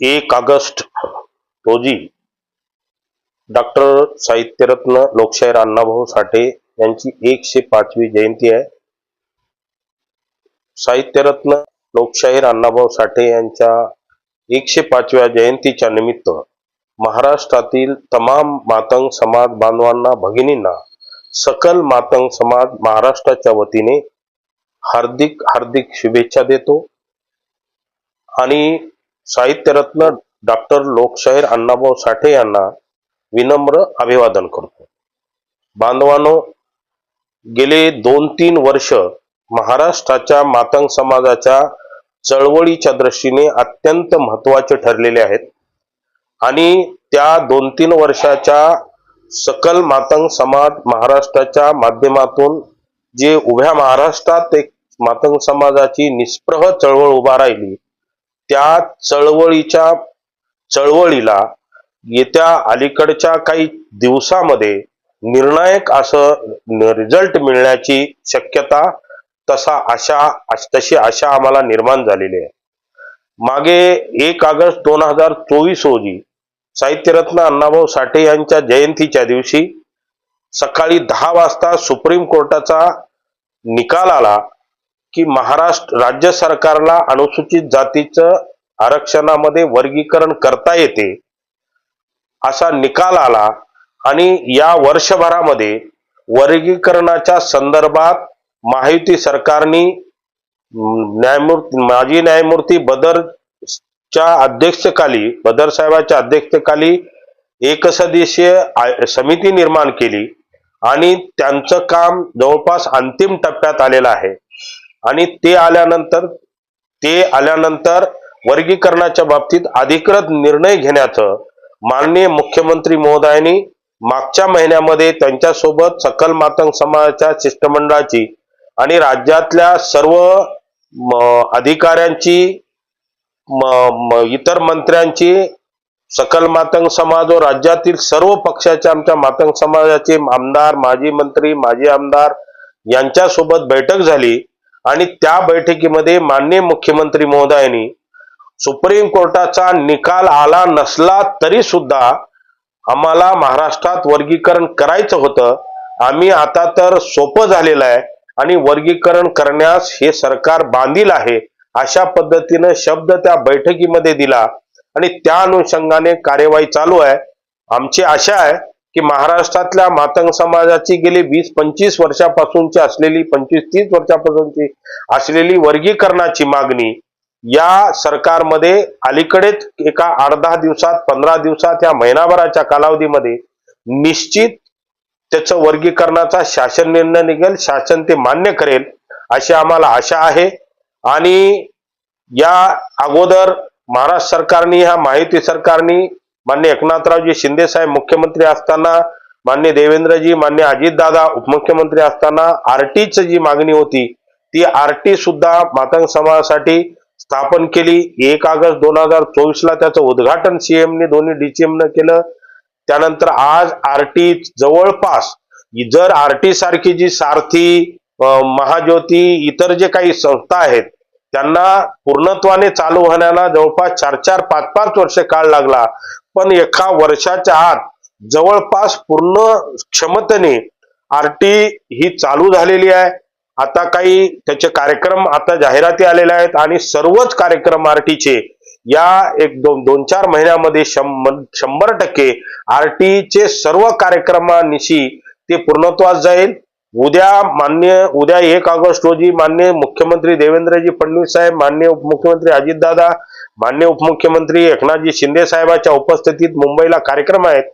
एक ऑगस्ट रोजी डॉक्टर साहित्यरत्न लोकशाहीर अण्णाभाऊ साठे यांची एकशे पाचवी जयंती आहे. साहित्यरत्न लोकशाहीर अण्णाभाऊ साठे यांच्या एकशे पाचव्या जयंतीच्या निमित्त महाराष्ट्रातील तमाम मातंग समाज बांधवांना भगिनींना सकल मातंग समाज महाराष्ट्राच्या वतीने हार्दिक हार्दिक शुभेच्छा देतो. आणि साहित्यरत्न डॉक्टर लोकशाहीर अण्णाभाऊ साठे यांना विनम्र अभिवादन करतो. बांधवानो गेले दोन तीन वर्ष महाराष्ट्राच्या मातंग समाजाच्या चळवळीच्या दृष्टीने अत्यंत महत्त्वाचे ठरलेले आहेत आणि त्या दोन तीन वर्षाच्या सकल मातंग समाज महाराष्ट्राच्या माध्यमातून जे उभ्या महाराष्ट्रात एक मातंग समाजाची निष्प्रह चळवळ उभा राहिली त्या चळवळीच्या चळवळीला येत्या अलीकडच्या काही दिवसामध्ये निर्णायक असं रिझल्ट मिळण्याची शक्यता तसा आशा तशी आशा आम्हाला निर्माण झालेली आहे. मागे एक ऑगस्ट दोन हजार चोवीस रोजी साहित्यरत्न अण्णाभाऊ साठे यांच्या जयंतीच्या दिवशी सकाळी दहा वाजता सुप्रीम कोर्टाचा निकाल आला. की महाराष्ट्र राज्य सरकारला अनुसूचित जातीचं आरक्षणामध्ये वर्गीकरण करता येते असा निकाल आला आणि या वर्षभरामध्ये वर्गीकरणाच्या संदर्भात माहिती सरकारने न्यायमूर्ती माजी न्यायमूर्ती बदरच्या अध्यक्षतेखाली बदर साहेबांच्या अध्यक्षतेखाली एकसदस्यीय समिती निर्माण केली आणि त्यांचं काम जवळपास अंतिम टप्प्यात आलेलं आहे. आणि ते आल्यानंतर ते आल्यानंतर वर्गीकरणाच्या बाबतीत अधिकृत निर्णय घेण्याचं माननीय मुख्यमंत्री महोदयांनी मागच्या महिन्यामध्ये त्यांच्यासोबत सकल मातंग समाजाच्या शिष्टमंडळाची आणि राज्यातल्या सर्व अधिकाऱ्यांची म- इतर मंत्र्यांची सकल मातंग समाज व राज्यातील सर्व पक्षाच्या आमच्या मातंग समाजाचे आमदार माजी मंत्री माजी आमदार यांच्यासोबत बैठक झाली. आणि त्या बैठकीमध्ये माननीय मुख्यमंत्री महोदयांनी सुप्रीम कोर्टाचा निकाल आला नसला तरी सुद्धा आम्हाला महाराष्ट्रात वर्गीकरण करायचं होतं. आम्ही आता तर सोपं झालेलं आहे आणि वर्गीकरण करण्यास हे सरकार बांधील आहे. अशा पद्धतीनं शब्द त्या बैठकीमध्ये दिला आणि त्या अनुषंगाने कार्यवाही चालू आहे. आमची आशा आहे की महाराष्ट्रातल्या मातंग समाजाची गेली वीस पंचवीस वर्षापासूनची असलेली पंचवीस तीस वर्षापासूनची असलेली वर्गीकरणाची मागणी या सरकारमध्ये अलीकडेच एका आठ दहा दिवसात पंधरा दिवसात या महिनाभराच्या कालावधीमध्ये निश्चित त्याचं वर्गीकरणाचा शासन निर्णय निघेल शासन ते मान्य करेल अशी आम्हाला आशा आहे. आणि या अगोदर महाराष्ट्र सरकारने ह्या माहिती सरकारने मान्य एकनाथरावजी शिंदे साहेब मुख्यमंत्री असताना मान्य देवेंद्रजी मान्य अजितदादा उपमुख्यमंत्री असताना आरटीची जी मागणी होती ती आरटी सुद्धा मातंग समाजासाठी स्थापन केली. एक ऑगस्ट दोन हजार चोवीस ला त्याचं उद्घाटन सीएमने दोन्ही डीसीएमने केलं. त्यानंतर आज आरटी जवळपास जर आरटी सारखी जी सारथी महाज्योती इतर जे काही संस्था आहेत त्यांना पूर्णत्वाने चालू होण्याला जवळपास चार चार पाच पाच वर्ष काळ लागला. पण एका वर्षाच्या आत जवळपास पूर्ण क्षमतेने आरटी ही चालू झालेली आहे. आता काही त्याचे कार्यक्रम आता जाहिराती आलेले आहेत आणि सर्वच कार्यक्रम आरटीचे या एक दोन दोन चार महिन्यामध्ये शंभर टक्के आरटीचे सर्व कार्यक्रमानिशी ते पूर्णत्वास जाईल. उद्या मान्य उद्या एक ऑगस्ट रोजी मान्य मुख्यमंत्री देवेंद्रजी फडणवीस साहेब मान्य उपमुख्यमंत्री अजितदादा मान्य उपमुख्यमंत्री एकनाथजी शिंदे साहेबांच्या उपस्थितीत मुंबईला कार्यक्रम आहेत.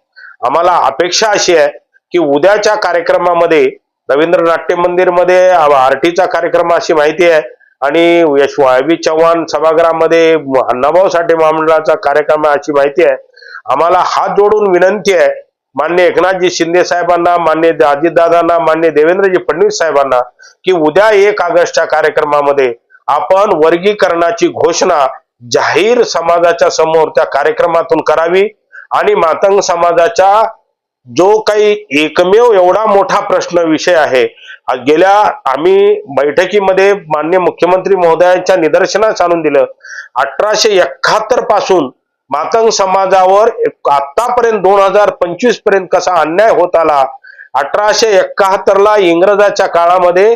आम्हाला अपेक्षा अशी आहे की उद्याच्या कार्यक्रमामध्ये रवींद्र नाट्य मंदिरमध्ये आरटीचा कार्यक्रम अशी माहिती आहे. आणि यश वाय चव्हाण सभागृहामध्ये अण्णाभाऊ साठे महामंडळाचा कार्यक्रम अशी माहिती आहे. आम्हाला हात जोडून विनंती आहे मान्य एकनाथजी शिंदे साहेबांना मान्य अजितदादांना मान्य देवेंद्रजी फडणवीस साहेबांना की उद्या एक ऑगस्टच्या कार्यक्रमामध्ये आपण वर्गीकरणाची घोषणा जाहीर समाजाच्या समोर त्या कार्यक्रमातून करावी आणि मातंग समाजाच्या जो काही एकमेव एवढा मोठा प्रश्न विषय आहे गेल्या आम्ही बैठकीमध्ये मान्य मुख्यमंत्री महोदयांच्या निदर्शनास आणून दिलं. अठराशे एकाहत्तरपासून मातंग समाजावर आतापर्यंत दोन हजार पंचवीसपर्यंत कसा अन्याय होत आला अठराशे एकाहत्तर ला इंग्रजाच्या काळामध्ये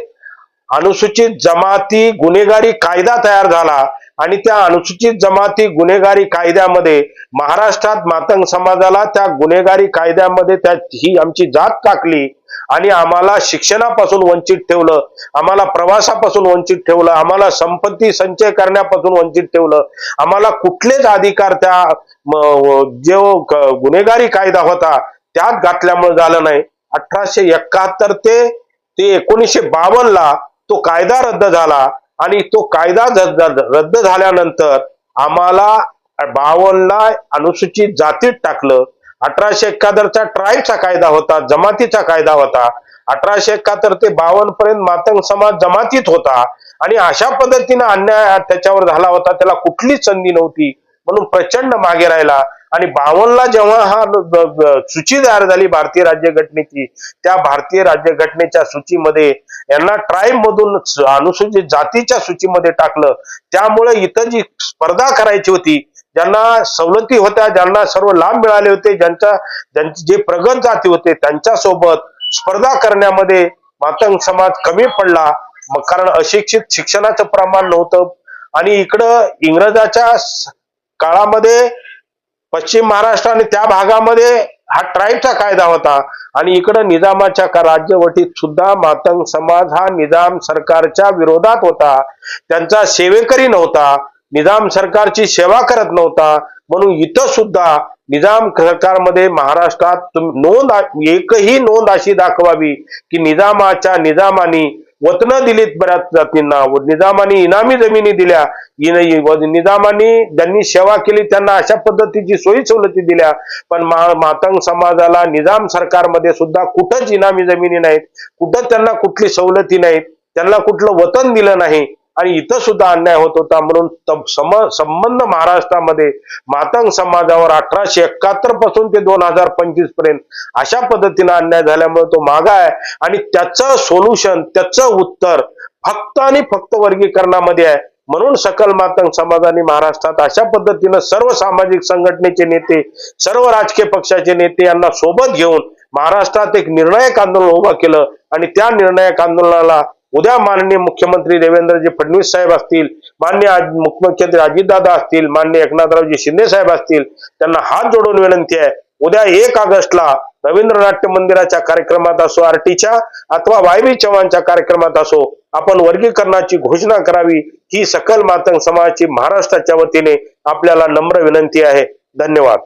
अनुसूचित जमाती गुन्हेगारी कायदा तयार झाला आणि त्या अनुसूचित जमाती गुन्हेगारी कायद्यामध्ये महाराष्ट्रात मातंग समाजाला त्या गुन्हेगारी कायद्यामध्ये त्या ही आमची जात टाकली आणि आम्हाला शिक्षणापासून वंचित ठेवलं आम्हाला प्रवासापासून वंचित ठेवलं आम्हाला संपत्ती संचय करण्यापासून वंचित ठेवलं आम्हाला कुठलेच अधिकार त्या जो गुन्हेगारी कायदा होता त्यात घातल्यामुळे झालं नाही. अठराशे एकाहत्तर ते ते एकोणीसशे बावन्न ला तो कायदा रद्द झाला. आणि तो कायदा रद्द झाल्यानंतर आम्हाला बावनला अनुसूचित जातीत टाकलं. अठराशे एकाहत्तरचा ट्राईबचा कायदा होता जमातीचा कायदा होता. अठराशे एकाहत्तर ते बावन्न पर्यंत मातंग समाज जमातीत होता. आणि अशा पद्धतीनं अन्याय त्याच्यावर झाला होता. त्याला कुठलीच संधी नव्हती. म्हणून प्रचंड मागे राहिला. आणि बावनला जेव्हा हा सूची तयार झाली भारतीय राज्यघटनेची त्या भारतीय राज्यघटनेच्या सूचीमध्ये यांना ट्राईब मधून अनुसूचित जातीच्या सूचीमध्ये टाकलं. त्यामुळे इथं जी स्पर्धा करायची होती ज्यांना सवलती होत्या ज्यांना सर्व लाभ मिळाले होते ज्यांच्या ज्यांचे जे प्रगत जाती होते त्यांच्यासोबत स्पर्धा करण्यामध्ये मातंग समाज कमी पडला. मग कारण अशिक्षित शिक्षणाचं प्रमाण नव्हतं. आणि इकडं इंग्रजाच्या काळामध्ये पश्चिम महाराष्ट्र आणि त्या भागामध्ये हा ट्राईबचा कायदा होता. आणि इकडं निजामाच्या राज्यवटीत सुद्धा मातंग समाज हा निजाम सरकारच्या विरोधात होता. त्यांचा सेवेकरी नव्हता. निजाम सरकारची सेवा करत नव्हता. म्हणून इथं सुद्धा निजाम सरकारमध्ये महाराष्ट्रात नोंद एकही नोंद अशी दाखवावी की निजामाच्या निजामानी वतनं दिलीत बऱ्याच जातींना. व निजामानी इनामी जमिनी दिल्या. इन- व निजामानी ज्यांनी सेवा केली त्यांना अशा पद्धतीची सोयी सवलती दिल्या. पण मा- मातंग समाजाला निजाम सरकारमध्ये सुद्धा कुठंच इनामी जमिनी नाहीत. कुठं त्यांना कुठली सवलती नाहीत. त्यांना कुठलं वतन दिलं नाही. आणि इथं सुद्धा अन्याय होत होता. म्हणून सम संबंध महाराष्ट्रामध्ये मातंग समाजावर अठराशे एकाहत्तरपासून ते दोन हजार पंचवीसपर्यंत अशा पद्धतीनं अन्याय झाल्यामुळे तो मागा आहे. आणि त्याचं सोल्युशन त्याचं उत्तर फक्त आणि फक्त वर्गीकरणामध्ये आहे. म्हणून सकल मातंग समाजाने महाराष्ट्रात अशा पद्धतीनं सर्व सामाजिक संघटनेचे नेते सर्व राजकीय पक्षाचे नेते यांना सोबत घेऊन महाराष्ट्रात एक निर्णायक आंदोलन उभं केलं. आणि त्या निर्णायक आंदोलनाला उद्या माननीय मुख्यमंत्री देवेंद्रजी फडणवीस साहेब असतील मान्य मुख्यमंत्री अजितदादा असतील मान्य एकनाथरावजी शिंदे साहेब असतील त्यांना हात जोडून विनंती आहे उद्या एक ऑगस्टला रवींद्र नाट्य मंदिराच्या कार्यक्रमात असो आरटीच्या अथवा वायबी चव्हाणच्या कार्यक्रमात असो आपण वर्गीकरणाची घोषणा करावी ही सकल मातंग समाजाची महाराष्ट्राच्या वतीने आपल्याला नम्र विनंती आहे. धन्यवाद.